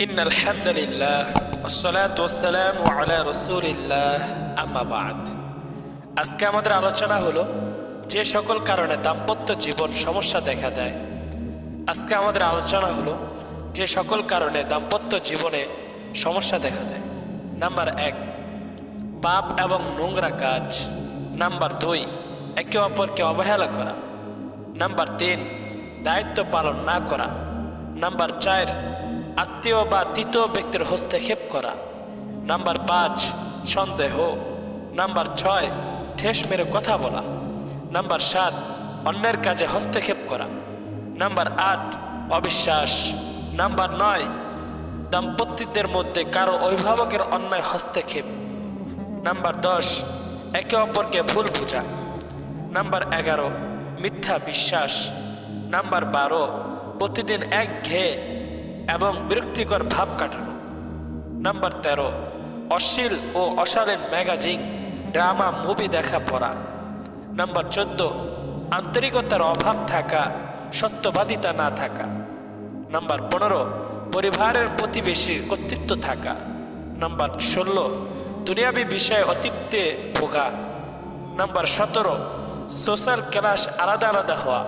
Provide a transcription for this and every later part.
إن الحمد لله والصلاة والسلام على رسول الله أما بعد আজকে আমাদের আলোচনা হলো যে সকল কারণে দাম্পত্য জীবন সমস্যা দেখা দেয় আজকে আমাদের আলোচনা হলো যে সকল কারণে দাম্পত্য জীবনে সমস্যা দেখা দেয় নাম্বার এক পাপ এবং নোংরা কাজ নাম্বার দুই একে অপরকে অবহেলা করা নাম্বার তিন দায়িত্ব পালন না করা নাম্বার চার আত্মীয় বা তৃতীয় ব্যক্তির হস্তক্ষেপ করা। নাম্বার পাঁচ, সন্দেহ। নাম্বার ছয়, ঠেস মেরে কথা বলা। নাম্বার সাত, অন্যের কাজে হস্তক্ষেপ করা। নাম্বার আট, অবিশ্বাস। নাম্বার নয়, দাম্পত্যদের মধ্যে কারও অভিভাবকের অন্যায় হস্তক্ষেপ নাম্বার দশ, একে অপরকে ভুল বোঝা। নাম্বার এগারো, মিথ্যা বিশ্বাস। নাম্বার বারো, প্রতিদিন এক ঘেয়ে এবং বিরক্তিকর ভাব কাটানো। নাম্বার তেরো, অশ্লীল ও অশালীন ম্যাগাজিন, ড্রামা, মুভি দেখা পড়া। নাম্বার চোদ্দ, আন্তরিকতার অভাব থাকা, সত্যবাদিতা না থাকা। নাম্বার পনেরো, পরিবারের প্রতিবেশীর কর্তৃত্ব থাকা। নাম্বার ষোলো, দুনিয়াবী বিষয়ে অতিপ্তে ভোগা। নাম্বার সতেরো, সোশ্যাল ক্লাস আলাদা আলাদা হওয়া।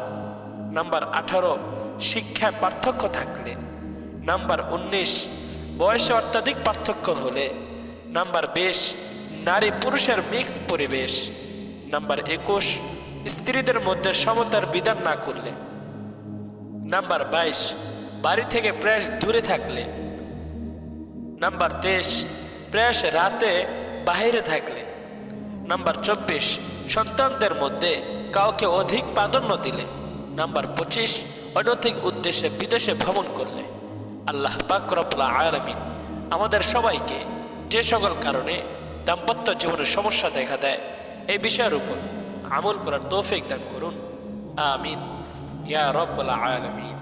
নাম্বার আঠারো, শিক্ষায় পার্থক্য থাকলে। নাম্বার উনিশ, বয়সে অত্যাধিক পার্থক্য হলে। নাম্বার বিশ, নারী পুরুষের মিক্স পরিবেশ। নাম্বার একুশ, স্ত্রীদের মধ্যে সমতার বিধান না করলে। নাম্বার বাইশ, বাড়ি থেকে প্রেস দূরে থাকলে। নাম্বার তেইশ প্রেস রাতে বাহিরে থাকলে। নাম্বার চব্বিশ, সন্তানদের মধ্যে কাউকে অধিক প্রাধান্য দিলে। নাম্বার পঁচিশ, অনৈতিক উদ্দেশ্যে বিদেশে ভ্রমণ করলে। আল্লাহ পাকরবুল্লা আলমিন আমাদের সবাইকে যে সকল কারণে দাম্পত্য জীবনের সমস্যা দেখা দেয়, এই বিষয়ের উপর আমল করার তৌফিক দান করুন। আমিন। ইয়া রব্বুল আলমিন।